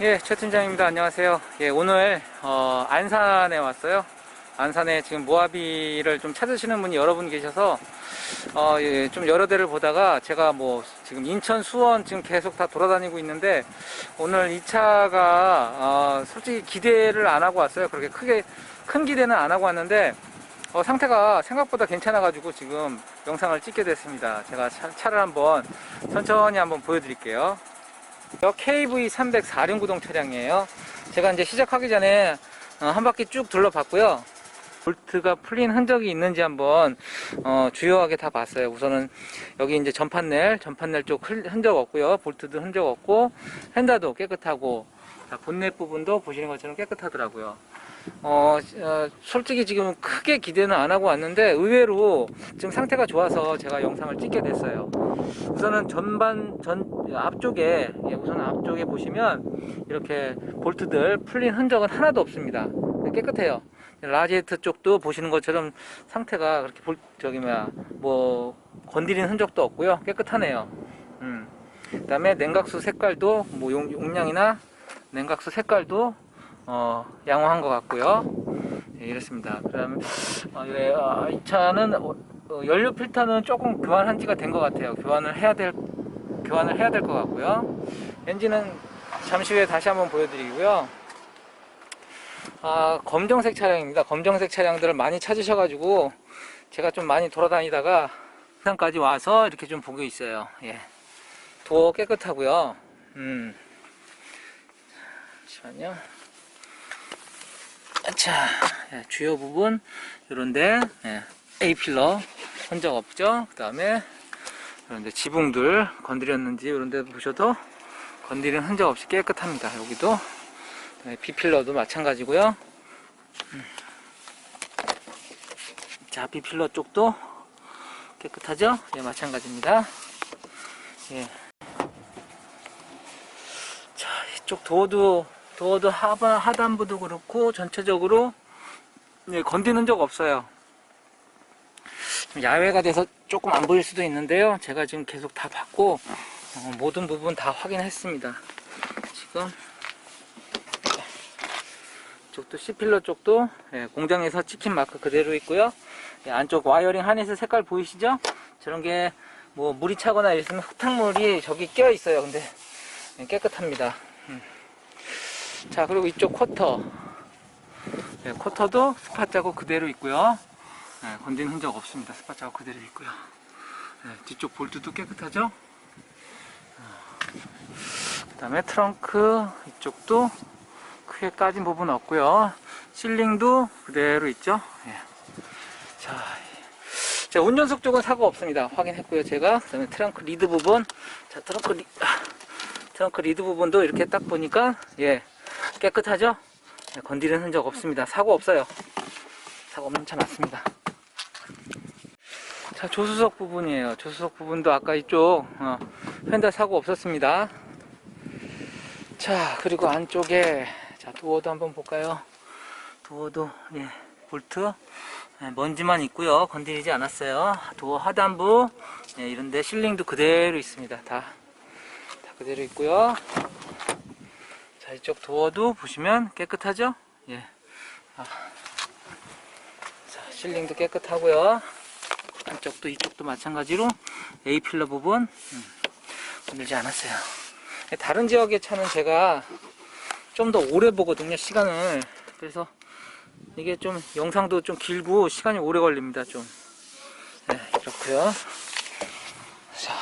예, 최 팀장입니다. 안녕하세요. 예, 오늘 어, 안산에 왔어요. 안산에 지금 모하비를 좀 찾으시는 분이 여러 분 계셔서 어, 예, 좀 여러 대를 보다가 제가 뭐 지금 인천, 수원 지금 계속 다 돌아다니고 있는데 오늘 이 차가 어, 솔직히 기대를 안 하고 왔어요. 그렇게 크게 큰 기대는 안 하고 왔는데 어, 상태가 생각보다 괜찮아가지고 지금 영상을 찍게 됐습니다. 제가 차, 차를 한번 천천히 한번 보여드릴게요. KV300 4륜구동 차량이에요. 제가 이제 시작하기 전에 어, 한 바퀴 쭉 둘러봤고요. 볼트가 풀린 흔적이 있는지 한번 어, 주요하게 다 봤어요. 우선은 여기 이제 전판넬, 전판넬 쪽 흘- 흔적 없고요. 볼트도 흔적 없고 핸다도 깨끗하고 자, 본넷 부분도 보시는 것처럼 깨끗하더라고요. 어, 어, 솔직히 지금 크게 기대는 안 하고 왔는데 의외로 지금 상태가 좋아서 제가 영상을 찍게 됐어요. 우선은 전반 전 앞쪽에 예, 우선 앞쪽에 보시면 이렇게 볼트들 풀린 흔적은 하나도 없습니다. 깨끗해요. 라지에트 쪽도 보시는 것처럼 상태가 그렇게 볼 저기 뭐야 뭐 건드린 흔적도 없고요. 깨끗하네요. 음. 그다음에 냉각수 색깔도 뭐 용, 용량이나 냉각수 색깔도 어, 양호한 것 같고요. 예, 이렇습니다. 그다음에 어, 예, 아, 이 차는 어, 어, 연료 필터는 조금 교환한 지가 된 것 같아요. 교환을 해야 될 교환을 해야 될 것 같고요. 엔진은 잠시 후에 다시 한번 보여드리고요. 아, 검정색 차량입니다. 검정색 차량들을 많이 찾으셔가지고 제가 좀 많이 돌아다니다가 산까지 와서 이렇게 좀 보고 있어요. 예. 도어 깨끗하고요. 음. 잠시만요. 자, 예, 주요 부분 요런데 예, A 필러 흔적 없죠. 그 다음에 이런데 지붕들 건드렸는지 이런데 보셔도 건드린 흔적 없이 깨끗합니다. 여기도 네, B 필러도 마찬가지고요. 음. 자, B 필러 쪽도 깨끗하죠? 예, 마찬가지입니다. 예. 자, 이쪽 도어도 도어도 하반 하단부도 그렇고 전체적으로 예, 건드는 적 없어요. 좀 야외가 돼서 조금 안 보일 수도 있는데요. 제가 지금 계속 다 봤고 어, 모든 부분 다 확인했습니다. 지금 쪽도 C필러 쪽도 예, 공장에서 찍힌 마크 그대로 있고요. 예, 안쪽 와이어링 하네스 색깔 보이시죠? 저런 게 뭐 물이 차거나 있으면 흙탕물이 저기 껴 있어요. 근데 예, 깨끗합니다. 음. 자 그리고 이쪽 쿼터 예, 쿼터도 스팟 자국 그대로 있고요. 예, 건진 흔적 없습니다. 스팟 자국 그대로 있고요. 예, 뒤쪽 볼트도 깨끗하죠? 그 다음에 트렁크 이쪽도 크게 까진 부분 없고요. 실링도 그대로 있죠. 예. 자, 자, 운전석 쪽은 사고 없습니다. 확인했고요, 제가. 그 다음에 트렁크 리드 부분. 자, 트렁크 리, 아, 트렁크 리드 부분도 이렇게 딱 보니까, 예, 깨끗하죠? 예, 건드리는 흔적 없습니다. 사고 없어요. 사고 없는 차 맞습니다. 자, 조수석 부분이에요. 조수석 부분도 아까 이쪽, 어, 펜다 사고 없었습니다. 자, 그리고 안쪽에, 자, 도어도 한번 볼까요? 도어도, 예, 볼트. 예, 먼지만 있고요. 건드리지 않았어요. 도어 하단부, 예, 이런데 실링도 그대로 있습니다. 다, 다 그대로 있고요. 자, 이쪽 도어도 보시면 깨끗하죠? 예. 아. 자, 실링도 깨끗하고요. 안쪽도 이쪽도 마찬가지로 A 필러 부분 음, 건들지 않았어요. 다른 지역의 차는 제가 좀 더 오래 보거든요, 시간을. 그래서 이게 좀 영상도 좀 길고 시간이 오래 걸립니다, 좀. 네, 이렇고요. 자,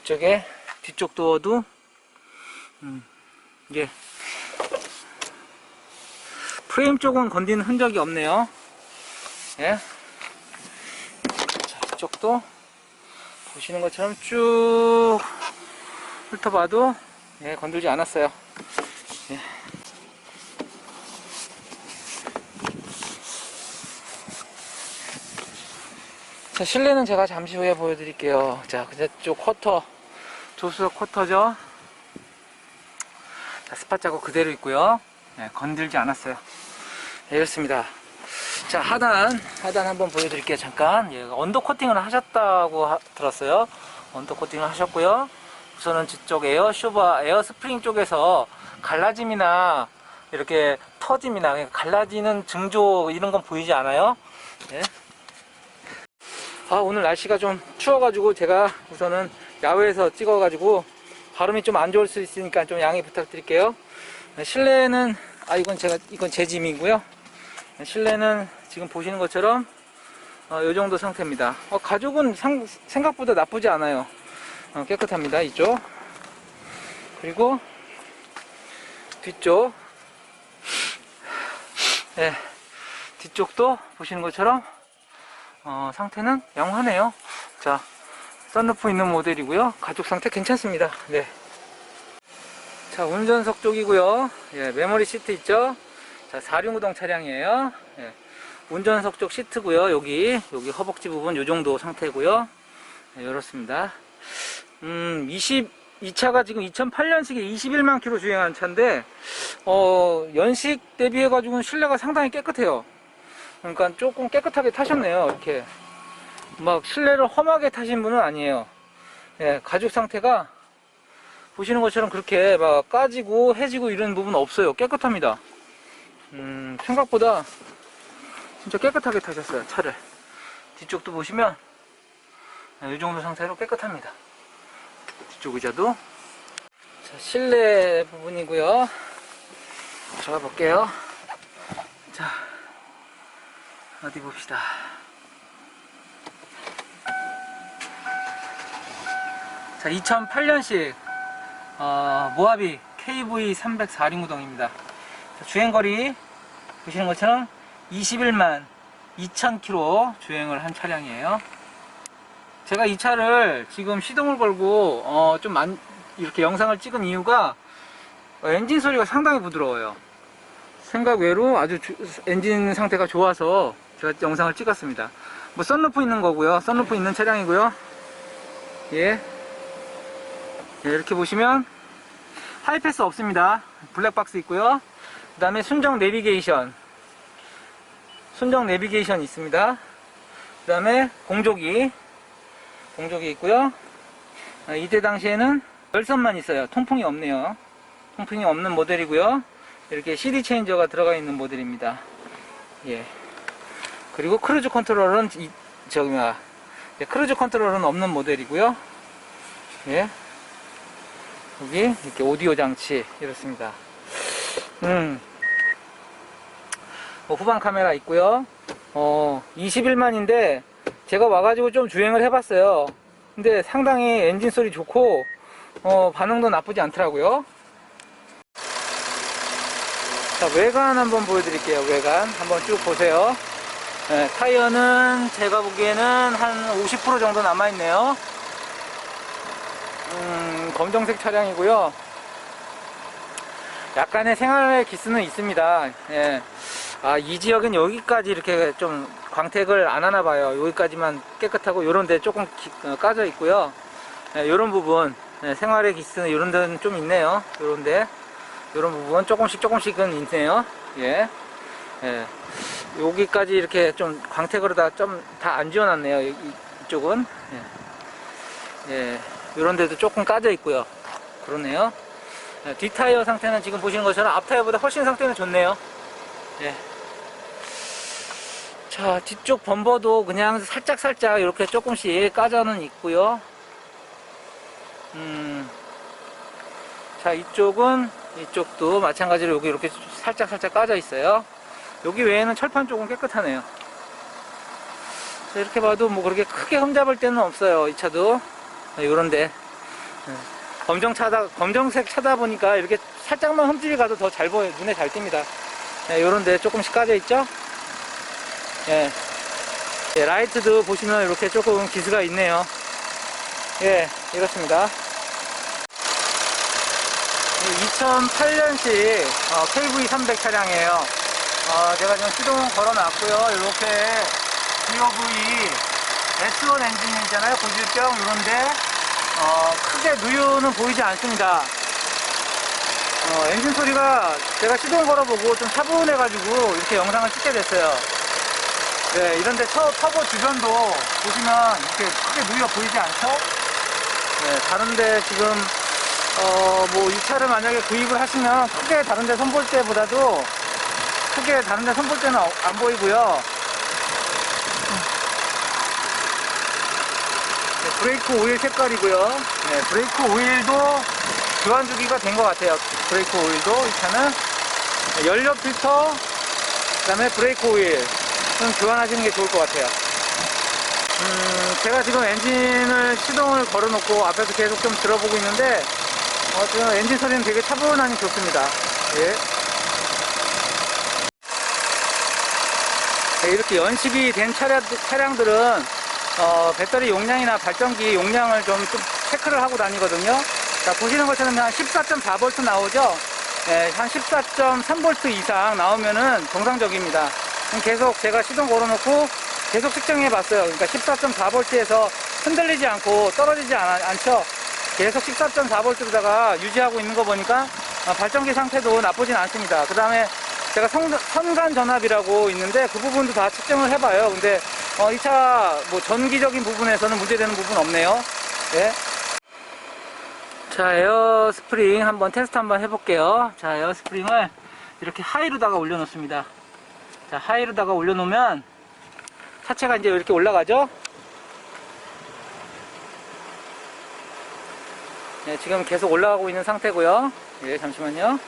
이쪽에 뒤쪽 도어도 음, 이게 프레임 쪽은 건드는 흔적이 없네요. 예. 자, 이쪽도 보시는 것처럼 쭉 훑어봐도 예, 건들지 않았어요. 예. 자, 실내는 제가 잠시 후에 보여드릴게요. 자, 그쪽 쿼터, 조수석 쿼터죠. 자, 스팟 자국 그대로 있고요. 예, 건들지 않았어요. 예, 이렇습니다. 자, 하단, 하단 한번 보여드릴게요. 잠깐. 예, 언더 코팅을 하셨다고 하- 들었어요. 언더 코팅을 하셨고요. 우선은 저쪽 에어 쇼바, 에어 스프링 쪽에서 갈라짐이나 이렇게 터짐이나 갈라지는 증조 이런 건 보이지 않아요? 예. 아, 오늘 날씨가 좀 추워가지고 제가 우선은 야외에서 찍어가지고 발음이 좀 안 좋을 수 있으니까 좀 양해 부탁드릴게요. 실내는, 아, 이건 제가, 이건 제 짐이고요. 실내는 지금 보시는 것처럼 어, 이 정도 상태입니다. 어, 가죽은 상- 생각보다 나쁘지 않아요. 어, 깨끗합니다. 이쪽. 그리고 뒤쪽. 네, 뒤쪽도 보시는 것처럼 어, 상태는 양호하네요. 자, 썬루프 있는 모델이고요. 가죽 상태 괜찮습니다. 네. 자, 운전석 쪽이고요. 예, 메모리 시트 있죠? 자, 4륜구동 차량이에요. 예. 운전석 쪽 시트고요. 여기 여기 허벅지 부분 요 정도 상태고요. 네, 이렇습니다. 음, 20, 이 차가 지금 2008년식에 21만 킬로 주행한 차인데 어, 연식 대비해 가지고는 실내가 상당히 깨끗해요. 그러니까 조금 깨끗하게 타셨네요. 이렇게 막 실내를 험하게 타신 분은 아니에요. 예, 가죽 상태가 보시는 것처럼 그렇게 막 까지고 해지고 이런 부분 없어요. 깨끗합니다. 음, 생각보다 진짜 깨끗하게 타셨어요 차를 뒤쪽도 보시면 네, 이 정도 상태로 깨끗합니다 뒤쪽 의자도 자, 실내 부분이고요 들어가 볼게요 자 어디 봅시다 자 2008년식 어, 모하비 KV 304 링구동입니다 주행거리 보시는 것처럼 21만 2,000km 주행을 한 차량이에요. 제가 이 차를 지금 시동을 걸고 어, 좀 만- 이렇게 영상을 찍은 이유가 어, 엔진 소리가 상당히 부드러워요. 생각 외로 아주 주- 엔진 상태가 좋아서 제가 영상을 찍었습니다. 뭐 썬루프 있는 거고요. 썬루프 있는 차량이고요. 예. 예, 이렇게 보시면 하이패스 없습니다. 블랙박스 있고요. 그 다음에 순정 내비게이션 순정 내비게이션 있습니다. 그 다음에 공조기, 공조기 있고요. 아, 이때 당시에는 열선만 있어요. 통풍이 없네요. 통풍이 없는 모델이고요. 이렇게 CD 체인저가 들어가 있는 모델입니다. 예. 그리고 크루즈 컨트롤은 이, 저기 예, 크루즈 컨트롤은 없는 모델이고요. 예. 여기 이렇게 오디오 장치 이렇습니다. 음. 뭐 후방 카메라 있고요. 어, 21만인데 제가 와가지고 좀 주행을 해봤어요. 근데 상당히 엔진 소리 좋고 어, 반응도 나쁘지 않더라고요. 자 외관 한번 보여드릴게요. 외관 한번 쭉 보세요. 네, 타이어는 제가 보기에는 한 50% 정도 남아있네요. 음, 검정색 차량이고요. 약간의 생활의 기스는 있습니다. 예. 아, 이 지역은 여기까지 이렇게 좀 광택을 안 하나 봐요. 여기까지만 깨끗하고 요런 데 조금 기- 어, 까져 있고요. 예, 요런 부분, 예, 생활의 기스는 요런 데는 좀 있네요. 요런 데. 요런 부분 조금씩 조금씩은 있네요. 예. 예. 여기까지 이렇게 좀 광택으로 다 좀 다 안 지워놨네요. 이, 쪽은 예. 예. 요런 데도 조금 까져 있고요. 그러네요. 예, 뒷타이어 상태는 지금 보시는 것처럼 앞타이어보다 훨씬 상태는 좋네요. 예. 자, 뒤쪽 범버도 그냥 살짝 살짝 이렇게 조금씩 까져는 있고요. 음. 자, 이쪽은 이쪽도 마찬가지로 여기 이렇게 살짝 살짝 까져 있어요. 여기 외에는 철판 쪽은 깨끗하네요. 자, 이렇게 봐도 뭐 그렇게 크게 흠잡을 데는 없어요. 이 차도. 요런데. 예. 검정 차다, 검정색 차다 보니까 이렇게 살짝만 흠집이 가도 더 잘 보여, 눈에 잘 띕니다. 예, 요런데 조금씩 까져 있죠? 예. 예, 라이트도 보시면 이렇게 조금 기스가 있네요. 예, 이렇습니다. 2008년식 KV300 차량이에요. 어, 제가 지금 시동 걸어 놨고요. 이렇게 DOV S1 엔진이잖아요. 고질병 이런데 어, 크게 누유는 보이지 않습니다. 어, 엔진 소리가 제가 시동 걸어보고 좀 차분해가지고 이렇게 영상을 찍게 됐어요. 네, 이런데 터, 터보 주변도 보시면 이렇게 크게 누유가 보이지 않죠? 네, 다른데 지금 어, 뭐 이 차를 만약에 구입을 하시면 크게 다른데 손볼 때보다도 크게 다른데 손볼 때는 어- 안 보이고요. 브레이크 오일 색깔이고요. 네, 브레이크 오일도 교환 주기가 된 것 같아요. 브레이크 오일도 이 차는 네, 연료 필터, 그다음에 브레이크 오일 좀 교환하시는 게 좋을 것 같아요. 음, 제가 지금 엔진을 시동을 걸어놓고 앞에서 계속 좀 들어보고 있는데 어, 지금 엔진 소리는 되게 차분하니 좋습니다. 예. 네, 이렇게 연식이 된 차량, 차량들은 어, 배터리 용량이나 발전기 용량을 좀, 좀 체크를 하고 다니거든요. 자, 보시는 것처럼 한 14.4V 나오죠? 예, 한 14.3V 이상 나오면은 정상적입니다. 계속 제가 시동 걸어놓고 계속 측정해 봤어요. 그러니까 14.4V에서 흔들리지 않고 떨어지지 않, 않죠? 계속 14.4V로다가 유지하고 있는 거 보니까 어, 발전기 상태도 나쁘진 않습니다. 그 다음에 제가 성, 선간 전압이라고 있는데 그 부분도 다 측정을 해봐요. 근데 이 차 뭐 전기적인 부분에서는 문제되는 부분 없네요. 예. 자, 에어 스프링 한번 테스트 한번 해볼게요. 자, 에어 스프링을 이렇게 하이로다가 올려놓습니다. 자, 하이로다가 올려놓으면 차체가 이제 이렇게 올라가죠? 네, 지금 계속 올라가고 있는 상태고요. 예, 잠시만요.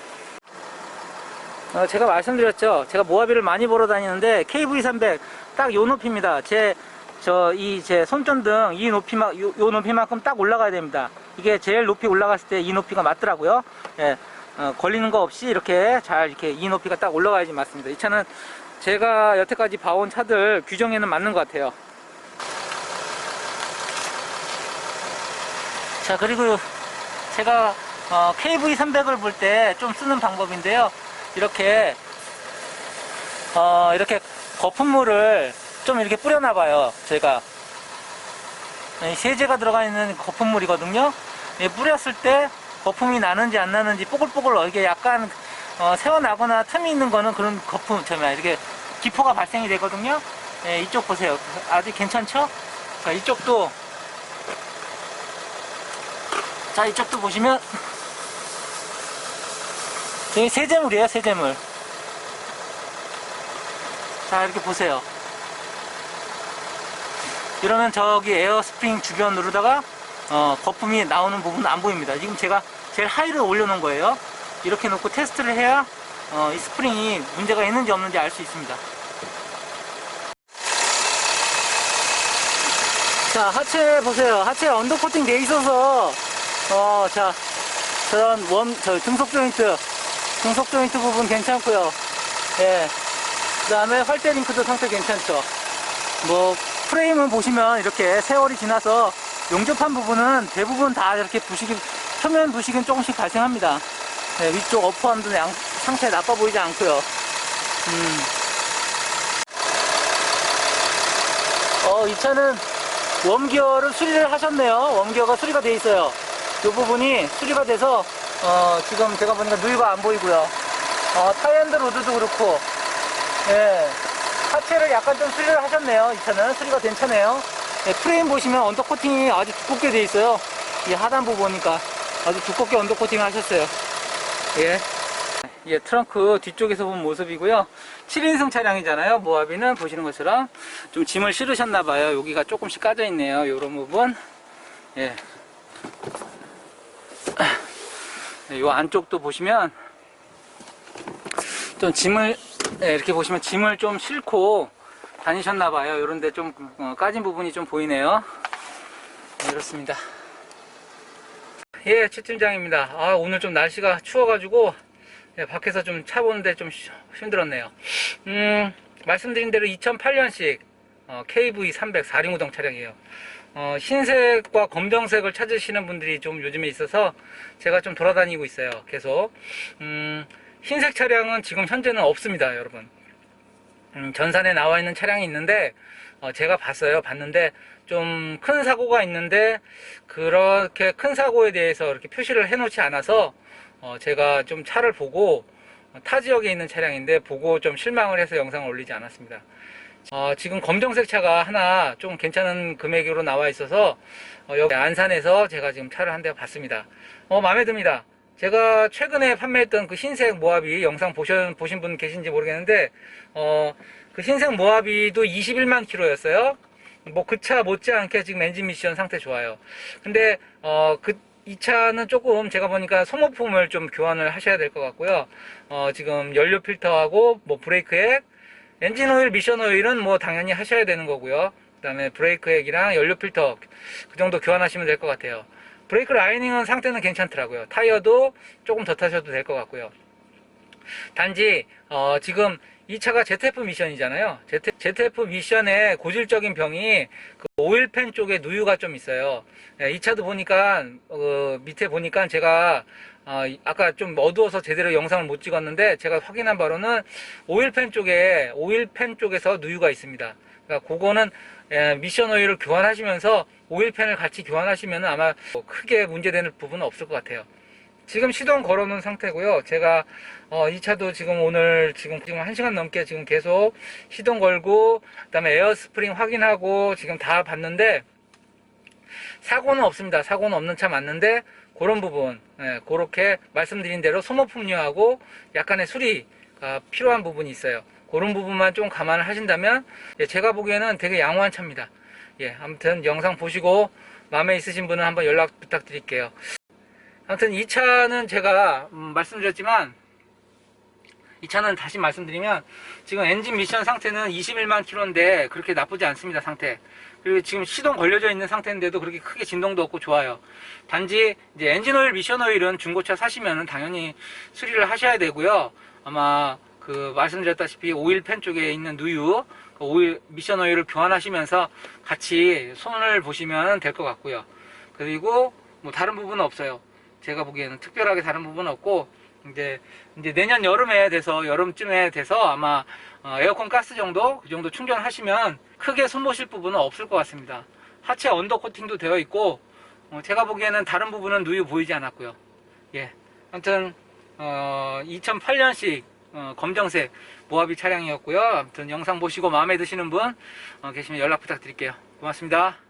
어, 제가 말씀드렸죠. 제가 모하비를 많이 보러 다니는데 KV300 딱 요 높이입니다. 제 저 이 제 손전등 이 높이만 요, 요 높이만큼 딱 올라가야 됩니다. 이게 제일 높이 올라갔을 때 이 높이가 맞더라고요. 예, 어, 걸리는 거 없이 이렇게 잘 이렇게 이 높이가 딱 올라가야지 맞습니다. 이 차는 제가 여태까지 봐온 차들 규정에는 맞는 것 같아요. 자 그리고 제가 어, KV300을 볼 때 좀 쓰는 방법인데요. 이렇게 어, 이렇게 거품물을 좀 이렇게 뿌려놔봐요. 제가 이 세제가 들어가 있는 거품물이거든요. 예, 뿌렸을 때 거품이 나는지 안 나는지 뽀글뽀글 이게 약간 어, 새어나거나 틈이 있는 거는 그런 거품, 저 뭐야, 이렇게 기포가 발생이 되거든요. 예, 이쪽 보세요. 아직 괜찮죠? 자, 이쪽도 자, 이쪽도 보시면 세제물이에요, 세제물. 자, 이렇게 보세요. 이러면 저기 에어 스프링 주변으로다가 어, 거품이 나오는 부분은 안 보입니다. 지금 제가 제일 하이를 올려놓은 거예요. 이렇게 놓고 테스트를 해야 어, 이 스프링이 문제가 있는지 없는지 알 수 있습니다. 자, 하체 보세요. 하체 언더 코팅 돼 있어서 어, 자, 저런 원, 저 등속 조인트, 등속 조인트 부분 괜찮고요. 예. 그 다음에 활대 링크도 상태 괜찮죠. 뭐, 프레임은 보시면 이렇게 세월이 지나서 용접한 부분은 대부분 다 이렇게 부식이, 표면 부식은 조금씩 발생합니다. 예, 위쪽 어퍼함도 양, 상태 나빠 보이지 않고요. 음. 어, 이 차는 웜기어를 수리를 하셨네요. 웜기어가 수리가 돼 있어요. 이 부분이 수리가 돼서 어, 지금 제가 보니까 누이가 안 보이고요. 어, 타이언드 로드도 그렇고, 예, 하체를 약간 좀 수리를 하셨네요. 이 차는 수리가 된 차네요. 예, 프레임 보시면 언더 코팅이 아주 두껍게 돼 있어요. 이 하단부 보니까 아주 두껍게 언더 코팅을 하셨어요. 예. 예, 트렁크 뒤쪽에서 본 모습이고요. 7인승 차량이잖아요. 모하비는 보시는 것처럼 좀 짐을 실으셨나 봐요. 여기가 조금씩 까져 있네요. 요런 부분. 예. 네, 요 안쪽도 보시면 좀 짐을 네, 이렇게 보시면 짐을 좀 싣고 다니셨나 봐요. 요런데 좀 어, 까진 부분이 좀 보이네요. 네, 이렇습니다. 예, 최 팀장입니다. 아, 오늘 좀 날씨가 추워가지고 예, 밖에서 좀 차 보는데 좀 쉬- 힘들었네요. 음, 말씀드린 대로 2008년식 KV 300 4륜구동 차량이에요. 어, 흰색과 검정색을 찾으시는 분들이 좀 요즘에 있어서 제가 좀 돌아다니고 있어요. 계속. 음, 흰색 차량은 지금 현재는 없습니다, 여러분. 음, 전산에 나와 있는 차량이 있는데 어, 제가 봤어요. 봤는데 좀 큰 사고가 있는데 그렇게 큰 사고에 대해서 이렇게 표시를 해 놓지 않아서 어, 제가 좀 차를 보고 어, 타 지역에 있는 차량인데 보고 좀 실망을 해서 영상을 올리지 않았습니다. 어, 지금 검정색 차가 하나 좀 괜찮은 금액으로 나와 있어서 어, 여기 안산에서 제가 지금 차를 한 대 봤습니다. 어, 마음에 듭니다. 제가 최근에 판매했던 그 흰색 모하비 영상 보신, 보신 분 계신지 모르겠는데 어, 그 흰색 모하비도 21만 킬로였어요. 뭐 그 차 못지않게 지금 엔진 미션 상태 좋아요. 근데 어, 그 이 차는 조금 제가 보니까 소모품을 좀 교환을 하셔야 될 것 같고요. 어, 지금 연료 필터하고 뭐 브레이크 액, 엔진 오일, 미션 오일은 뭐 당연히 하셔야 되는 거고요. 그 다음에 브레이크 액이랑 연료 필터 그 정도 교환하시면 될 것 같아요. 브레이크 라이닝은 상태는 괜찮더라고요. 타이어도 조금 더 타셔도 될 것 같고요. 단지 어, 지금 이 차가 ZF 미션이잖아요. ZF 미션의 고질적인 병이 그 오일팬 쪽에 누유가 좀 있어요. 예, 이 차도 보니까 어, 밑에 보니까 제가 어, 아까 좀 어두워서 제대로 영상을 못 찍었는데 제가 확인한 바로는 오일팬 쪽에 오일팬 쪽에서 누유가 있습니다. 그러니까 그거는 예, 미션 오일을 교환하시면서 오일팬을 같이 교환하시면 아마 뭐 크게 문제되는 부분은 없을 것 같아요. 지금 시동 걸어놓은 상태고요. 제가 어, 이 차도 지금 오늘 지금 지금 한 시간 넘게 지금 계속 시동 걸고 그다음에 에어 스프링 확인하고 지금 다 봤는데 사고는 없습니다. 사고는 없는 차 맞는데 그런 부분 예, 그렇게 말씀드린 대로 소모품류하고 약간의 수리가 필요한 부분이 있어요. 그런 부분만 좀 감안을 하신다면 예, 제가 보기에는 되게 양호한 차입니다. 예, 아무튼 영상 보시고 마음에 있으신 분은 한번 연락 부탁드릴게요. 아무튼 이 차는 제가 음, 말씀드렸지만 이 차는 다시 말씀드리면 지금 엔진 미션 상태는 21만 킬로인데 그렇게 나쁘지 않습니다 상태. 그리고 지금 시동 걸려져 있는 상태인데도 그렇게 크게 진동도 없고 좋아요. 단지 이제 엔진 오일 미션 오일은 중고차 사시면은 당연히 수리를 하셔야 되고요. 아마 그 말씀드렸다시피 오일 팬 쪽에 있는 누유 그 오일 미션 오일을 교환하시면서 같이 손을 보시면 될 것 같고요 그리고 뭐 다른 부분은 없어요 제가 보기에는 특별하게 다른 부분은 없고 이제 이제 내년 여름에 돼서 여름쯤에 돼서 아마 어, 에어컨 가스 정도 그 정도 충전하시면 크게 손보실 부분은 없을 것 같습니다. 하체 언더 코팅도 되어 있고 어, 제가 보기에는 다른 부분은 누유 보이지 않았고요. 예, 아무튼 어, 2008년식 검정색 모하비 차량이었고요. 아무튼 영상 보시고 마음에 드시는 분 어, 계시면 연락 부탁드릴게요. 고맙습니다.